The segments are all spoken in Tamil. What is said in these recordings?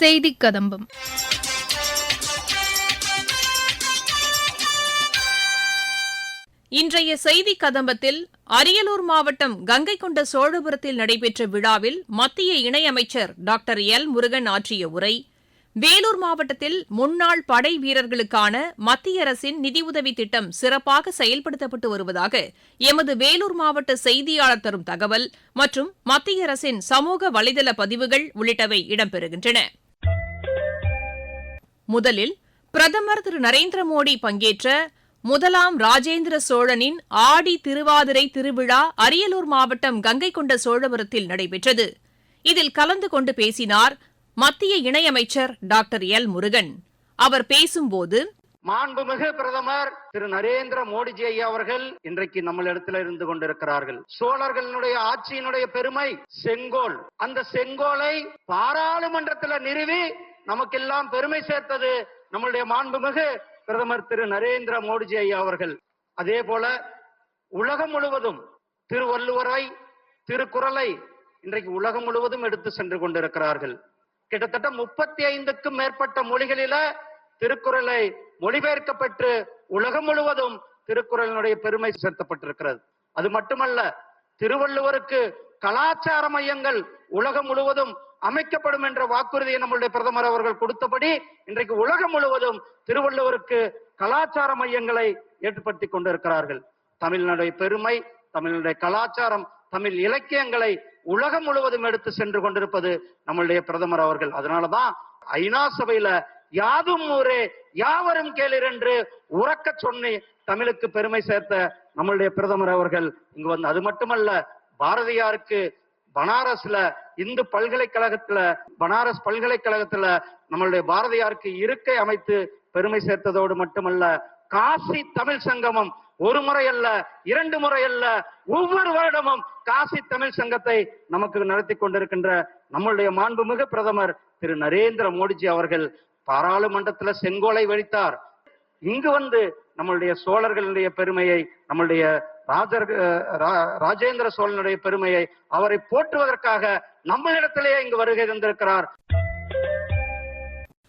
செய்தி கதம்பம். இன்றைய செய்தி கதம்பத்தில் அரியலூர் மாவட்டம் கங்கை கொண்ட சோழபுரத்தில் நடைபெற்ற விழாவில் மத்திய இணையமைச்சர் டாக்டர் எல் முருகன் ஆற்றிய உரை வேலூர் மாவட்டத்தில் முன்னாள் படை வீரர்களுக்கான மத்திய அரசின் நிதியுதவி திட்டம் சிறப்பாக செயல்படுத்தப்பட்டு வருவதாக எமது வேலூர் மாவட்ட செய்தியாளர் தரும் தகவல் மற்றும் மத்திய அரசின் சமூக வலைதள பதிவுகள் உள்ளிட்டவை இடம்பெறுகின்றன. முதலில் பிரதமர் திரு நரேந்திர மோடி பங்கேற்ற முதலாம் ராஜேந்திர சோழனின் ஆடி திருவாதிரை திருவிழா அரியலூர் மாவட்டம் கங்கை கொண்ட சோழபுரத்தில் நடைபெற்றது. இதில் கலந்து கொண்டு பேசினார் மத்திய இணையமைச்சர் டாக்டர் எல் முருகன். அவர் பேசும்போது மாண்புமிகு பிரதமர் திரு நரேந்திர மோடிஜி ஐயா அவர்கள் இன்றைக்கு நம்மளிடத்தில் இருந்து கொண்டிருக்கிறார்கள். சோழர்களுடைய ஆட்சியினுடைய பெருமை செங்கோல். அந்த செங்கோலை பாராளுமன்றத்தில் நிறுவி நமக்கெல்லாம் பெருமை சேர்த்தது நம்மளுடைய மாண்புமிகு பிரதமர் திரு நரேந்திர மோடிஜி ஐயா அவர்கள். அதே போல உலகம் முழுவதும் திருவள்ளுவரை திருக்குறளை இன்றைக்கு உலகம் முழுவதும் எடுத்து சென்று கொண்டிருக்கிறார்கள். கிட்டத்தட்ட முப்பத்தி ஐந்துக்கும் மேற்பட்ட மொழிகளில திருக்குறளை மொழிபெயர்க்கப்பட்டு உலகம் முழுவதும் திருக்குறளினுடைய பெருமை சேர்த்தப்பட்டிருக்கிறது. அது மட்டுமல்ல திருவள்ளுவருக்கு கலாச்சார மையங்கள் உலகம் முழுவதும் அமைக்கப்படும் என்ற வாக்குறுதியை நம்மளுடைய பிரதமர் அவர்கள் கொடுத்தபடி இன்றைக்கு உலகம் முழுவதும் திருவள்ளுவருக்கு கலாச்சார மையங்களை ஏற்படுத்தி கொண்டிருக்கிறார்கள். தமிழினுடைய பெருமை தமிழனுடைய கலாச்சாரம் தமிழ் இலக்கியங்களை உலகம் முழுவதும் எடுத்து சென்று கொண்டிருப்பது நம்மளுடைய பிரதமர் அவர்கள். அதனாலதான் ஐநா சபையில யாதும் ஊரே யாவரும் கேளிர் என்று உறக்க சொன்னி தமிழுக்கு பெருமை சேர்த்த நம்மளுடைய பிரதமர் அவர்கள் இங்கு வந்து. அது மட்டுமல்ல பாரதியாருக்கு பனாரஸ்ல இந்து பல்கலைக்கழகத்துல பனாரஸ் பல்கலைக்கழகத்துல நம்மளுடைய பாரதியாருக்கு இருக்கை அமைத்து பெருமை சேர்த்ததோடு மட்டுமல்ல காசி தமிழ் சங்கமம் ஒரு முறை அல்ல இரண்டு முறை அல்ல ஒவ்வொரு வருடமும் காசி தமிழ் சங்கத்தை நமக்கு நடத்தி கொண்டிருக்கின்ற நம்மளுடைய மாண்புமிகு பிரதமர் திரு நரேந்திர மோடிஜி அவர்கள் பாராளுமன்றத்துல செங்கோலை வெடித்தார். இங்கு வந்து நம்மளுடைய சோழர்களுடைய பெருமையை நம்மளுடைய ராஜர் ரா- ராஜேந்திர சோழனுடைய பெருமையை அவரை போற்றுவதற்காக நம்மளிடத்திலேயே இங்கு வருகை தந்திருக்கிறார்.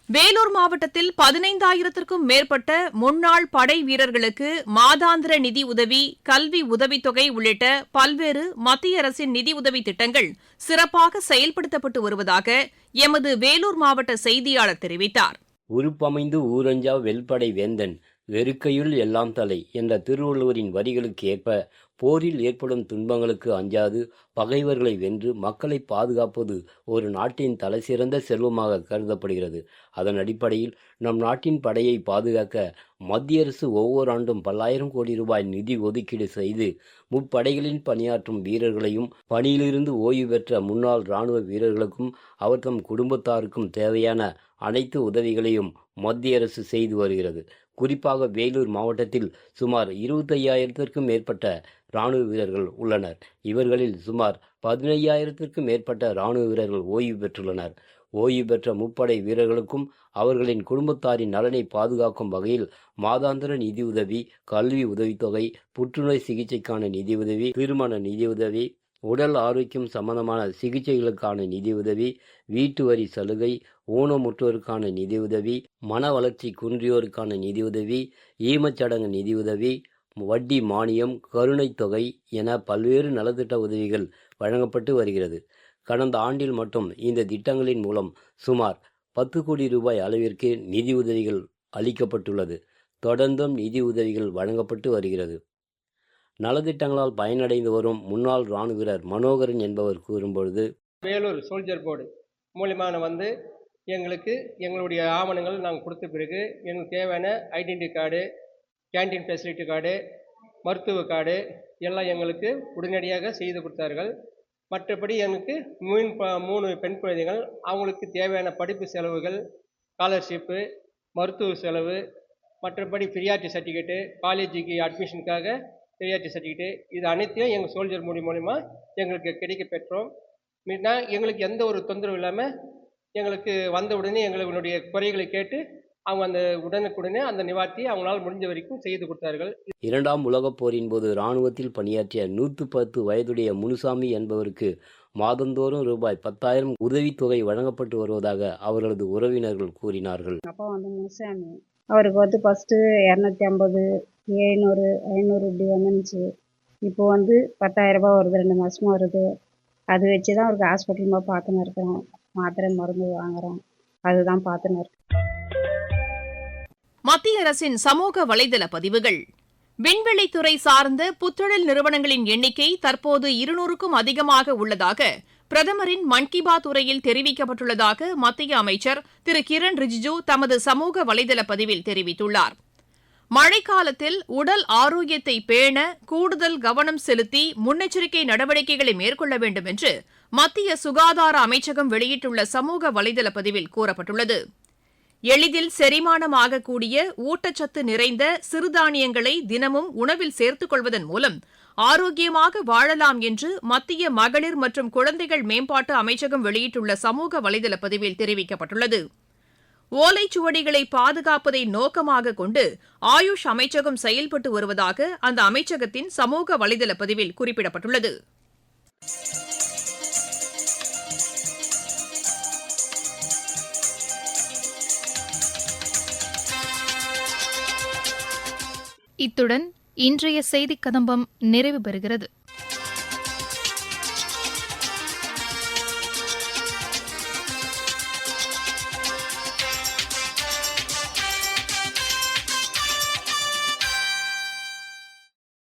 வேலூர் மாவட்டத்தில் பதினைந்தாயிரத்திற்கும் மேற்பட்ட முன்னாள் படை வீரர்களுக்கு மாதாந்திர நிதி உதவி கல்வி உதவித்தொகை உள்ளிட்ட பல்வேறு மத்திய அரசின் நிதியுதவி திட்டங்கள் சிறப்பாக செயல்படுத்தப்பட்டு வருவதாக எமது வேலூர் மாவட்ட செய்தியாளர் தெரிவித்தார். உருப்பமைந்து ஊரஞ்சா வெல்படை வேந்தன் வெறுக்கையுள் எல்லாம் தலை என்ற திருவள்ளுவரின் வரிகளுக்கு ஏற்ப போரில் ஏற்படும் துன்பங்களுக்கு அஞ்சாது பகைவர்களை வென்று மக்களை பாதுகாப்பது ஒரு நாட்டின் தலைசிறந்த செல்வமாக கருதப்படுகிறது. அதன் அடிப்படையில் நம் நாட்டின் படையை பாதுகாக்க மத்திய அரசு ஒவ்வொரு ஆண்டும் பல்லாயிரம் கோடி ரூபாய் நிதி ஒதுக்கீடு செய்து முப்படைகளில் பணியாற்றும் வீரர்களையும் பணியிலிருந்து ஓய்வு பெற்ற முன்னாள் இராணுவ வீரர்களுக்கும் அவர் தம் குடும்பத்தாருக்கும் தேவையான அனைத்து உதவிகளையும் மத்திய அரசு செய்து வருகிறது. குறிப்பாக வேலூர் மாவட்டத்தில் சுமார் இருபத்தையாயிரத்திற்கும் மேற்பட்ட இராணுவ வீரர்கள் உள்ளனர். இவர்களில் சுமார் பதினையாயிரத்திற்கும் மேற்பட்ட இராணுவ வீரர்கள் ஓய்வு பெற்றுள்ளனர். ஓய்வு பெற்ற முப்படை வீரர்களுக்கும் அவர்களின் குடும்பத்தாரின் நலனை பாதுகாக்கும் வகையில் மாதாந்திர நிதியுதவி கல்வி உதவித்தொகை புற்றுநோய் சிகிச்சைக்கான நிதியுதவி திருமண நிதியுதவி உடல் ஆரோக்கியம் சம்பந்தமான சிகிச்சைகளுக்கான நிதியுதவி வீட்டு வரி சலுகை ஊனமுற்றோருக்கான நிதியுதவி மன வளர்ச்சி குன்றியோருக்கான நிதியுதவி ஈமச்சடங்கு நிதியுதவி வட்டி மானியம் கருணைத் தொகை என பல்வேறு நலத்திட்ட உதவிகள் வழங்கப்பட்டு வருகிறது. கடந்த ஆண்டில் மட்டும் இந்த திட்டங்களின் மூலம் சுமார் பத்து கோடி ரூபாய் அளவிற்கு நிதி உதவிகள் அளிக்கப்பட்டுள்ளது. தொடர்ந்தும் நிதி உதவிகள் வழங்கப்பட்டு வருகிறது. நலத்திட்டங்களால் பயனடைந்து வரும் முன்னாள் இராணுவ வீரர் மனோகரன் என்பவர் கூறும்பொழுது வேலூர் சோல்ஜர் போர்டு மூலியமான வந்து எங்களுக்கு எங்களுடைய ஆவணங்கள் நாங்கள் கொடுத்த பிறகு எங்களுக்கு தேவையான identity card canteen facility card மருத்துவ கார்டு எல்லாம் எங்களுக்கு உடனடியாக செய்து கொடுத்தார்கள். மற்றபடி எனக்கு மூணு ப- மூணு பெண் குழந்தைகள் அவங்களுக்கு தேவையான படிப்பு செலவுகள் ஸ்காலர்ஷிப்பு மருத்துவ செலவு மற்றபடி ஃப்ரீயாட்டி சர்டிஃபிகேட்டு காலேஜுக்கு அட்மிஷனுக்காக ஃப்ரீயாரிட்டி சர்டிஃபிகேட்டு இது அனைத்தையும் எங்கள் சோல்ஜர் மூலி மூலிமா எங்களுக்கு கிடைக்க பெற்றோம். மீனா எங்களுக்கு எந்த ஒரு தொந்தரவும் இல்லாமல் எங்களுக்கு வந்த உடனே எங்களுடைய குறைகளை கேட்டு அவங்க அந்த உடனுக்குடனே அந்த நிவார்த்தி அவங்களால முடிஞ்ச வரைக்கும் செய்து கொடுத்தார்கள். இரண்டாம் உலகப் போரின் போது இராணுவத்தில் பணியாற்றிய நூற்று பத்து வயதுடைய முனுசாமி என்பவருக்கு மாதந்தோறும் ரூபாய் பத்தாயிரம் உதவித்தொகை வழங்கப்பட்டு வருவதாக அவர்களது உறவினர்கள் கூறினார்கள். அப்பா வந்து முனுசாமி அவருக்கு வந்து ஃபஸ்ட்டு இரநூத்தி ஐம்பது எழுநூறு ஐநூறு இப்படி வந்துச்சு இப்போ வந்து பத்தாயிரம் ரூபாய் வருது ரெண்டு மாதமா வருது. அது வச்சு தான் அவருக்கு ஹாஸ்பிட்டல் போய் பார்த்துன்னு இருக்கிறோம் மாத்திரை மருந்து வாங்குறோம் அதுதான் பார்த்துன்னு இருக்கோம் மத்திய அரசின் சமூக வலைதள பதிவுகள். விண்வெளித்துறை சார்ந்த புத்தொழில் நிறுவனங்களின் எண்ணிக்கை தற்போது இருநூறுக்கும் அதிகமாக உள்ளதாக பிரதமரின் மன் கி பாத் உரையில் தெரிவிக்கப்பட்டுள்ளதாக மத்திய அமைச்சர் திரு கிரண் ரிஜிஜு தமது சமூக வலைதள பதிவில் தெரிவித்துள்ளார். மழைக்காலத்தில் உடல் ஆரோக்கியத்தை பேண கூடுதல் கவனம் செலுத்தி முன்னெச்சரிக்கை நடவடிக்கைகளை மேற்கொள்ள வேண்டும் என்று மத்திய சுகாதார அமைச்சகம் வெளியிட்டுள்ள சமூக வலைதள பதிவில் கூறப்பட்டுள்ளது. எளிதில் செரிமானமாகக்கூடிய ஊட்டச்சத்து நிறைந்த சிறுதானியங்களை தினமும் உணவில் சேர்த்துக் கொள்வதன் மூலம் ஆரோக்கியமாக வாழலாம் என்று மத்திய மகளிர் மற்றும் குழந்தைகள் மேம்பாட்டு அமைச்சகம் வெளியிட்டுள்ள சமூக வலைதள பதிவில் தெரிவிக்கப்பட்டுள்ளது. ஓலைச்சுவடிகளை பாதுகாப்பதை நோக்கமாக கொண்டு ஆயுஷ் அமைச்சகம் செயல்பட்டு வருவதாக அந்த அமைச்சகத்தின் சமூக வலைதள பதிவில் குறிப்பிடப்பட்டுள்ளது. இத்துடன் இன்றைய செய்திக் கதம்பம் நிறைவு பெறுகிறது.